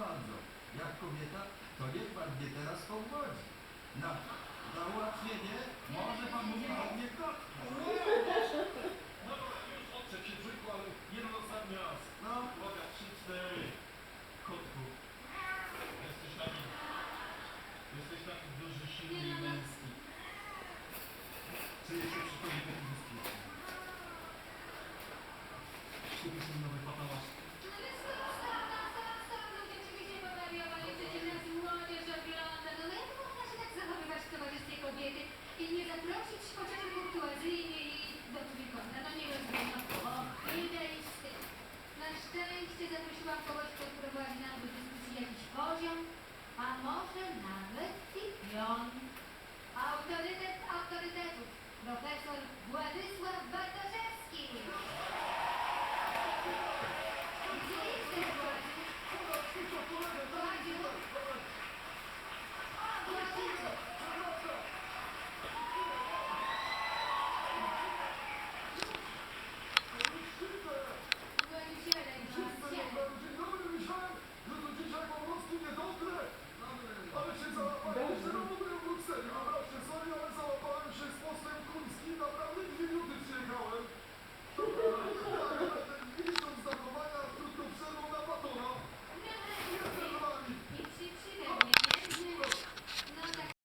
bardzo. Jak kobieta, to niech pan mnie teraz pogłodzi. Na załatwienie może pan mówić o mnie kotki. No, już odczę się brzyku, ale jeden na raz. No. Uwaga, trzy, cztery. Kotku. Jesteś taki, jesteś taki duży, silny i męski. Czuję się przy tobie taki dyskusji. Kupisz mi nowe zaprosić chociażby kurtuazyjnie i do trójkąta, no nie rozumiem, o ideistyk. Na szczęście zaprosiłam kogoś, kto prowadzi nam do dyskusji jakiś poziom, a może nawet i piąty.